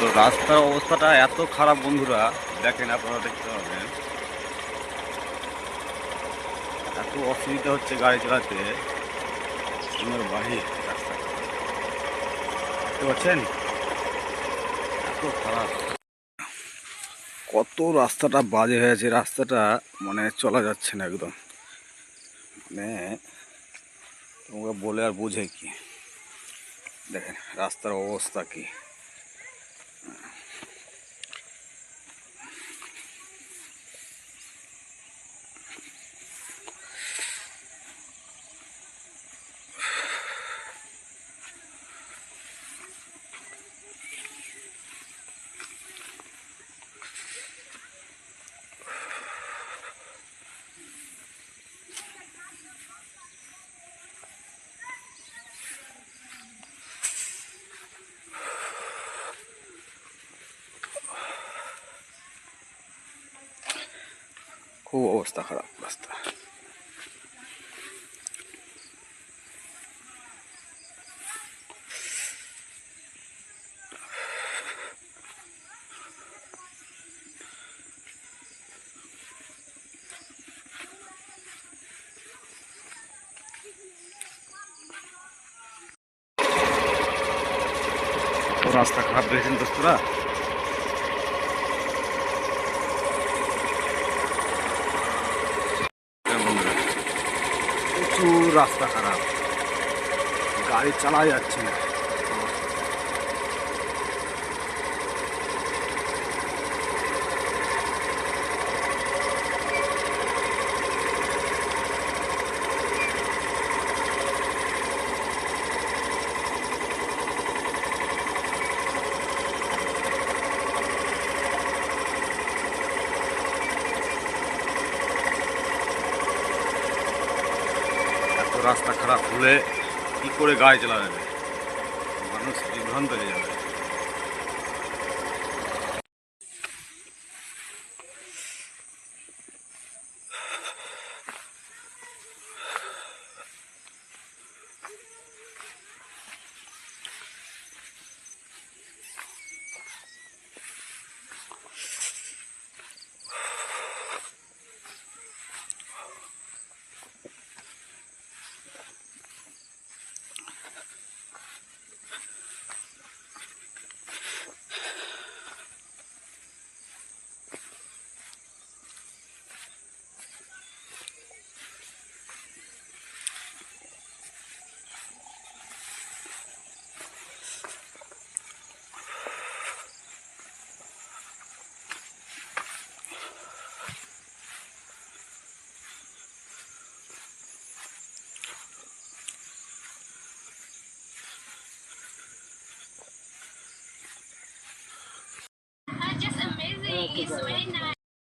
তো রাস্তার অবস্থাটা এত খারাপ বন্ধুরা, দেখেন আপনারা দেখতে পাবেন এত অসুবিধা হচ্ছে গাড়ি চালাতে। সুন্দর বাহির রাস্তা। দেখতে পাচ্ছেন? এত খারাপ। কত রাস্তাটা বাজে হয়েছে, রাস্তাটা মানে চলা যাচ্ছে না একদম। মানে তোমাকে বলে আর বোঝে কি? দেখেন, রাস্তার অবস্থা কি? খুব অবস্থা খারাপ রাস্তা রাস্তা খারাপ দেখেছেন দোস্তরা হ্যাঁ বন্ধুরা, প্রচুর রাস্তা খারাপ। গাড়ি চালা যাচ্ছে না। রাস্তা খারাপ হলে কি করে গাড়ি চালাবে? মানুষ বিভ্রান্ত হয়ে যাবে।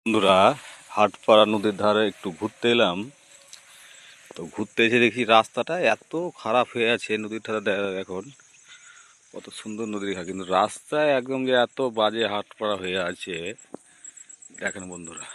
বন্ধুরা, হাটপাড়া নদীর ধারে একটু ঘুরতে এলাম। তো ঘুরতে এসে দেখি রাস্তাটা এত খারাপ হয়ে আছে নদীর ধারে এখন। কত সুন্দর নদীর ঘাট। কিন্তু রাস্তায় একদম যে এত বাজে হাটপাড়া হয়ে আছে। দেখেন বন্ধুরা।